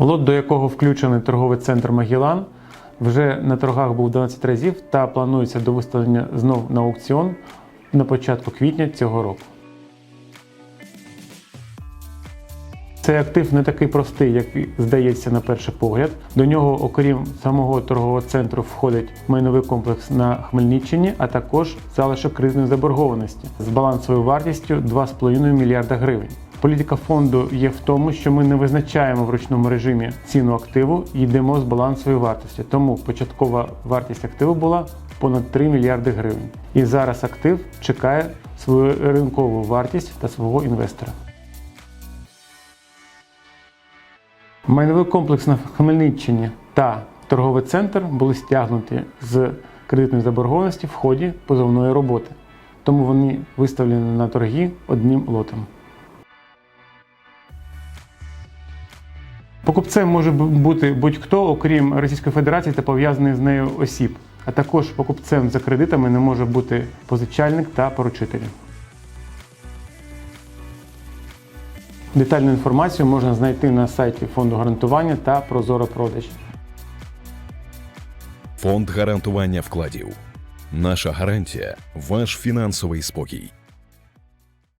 Лот, до якого включений торговий центр Магілан, вже на торгах був 12 разів та планується до виставлення знов на аукціон на початку квітня цього року. Цей актив не такий простий, як здається на перший погляд. До нього, окрім самого торгового центру, входить майновий комплекс на Хмельниччині, а також залишок кризної заборгованості з балансовою вартістю 2,5 мільярда гривень. Політика фонду є в тому, що ми не визначаємо в ручному режимі ціну активу і йдемо з балансової вартості. Тому початкова вартість активу була понад 3 мільярди гривень. І зараз актив чекає свою ринкову вартість та свого інвестора. Майновий комплекс на Хмельниччині та торговий центр були стягнуті з кредитної заборгованості в ході позовної роботи, тому вони виставлені на торги одним лотом. Покупцем може бути будь-хто, окрім Російської Федерації та пов'язаних з нею осіб, а також покупцем за кредитами не може бути позичальник та поручитель. Детальну інформацію можна знайти на сайті фонду гарантування та Прозоро продаж. Фонд гарантування вкладів. Наша гарантія ваш фінансовий спокій.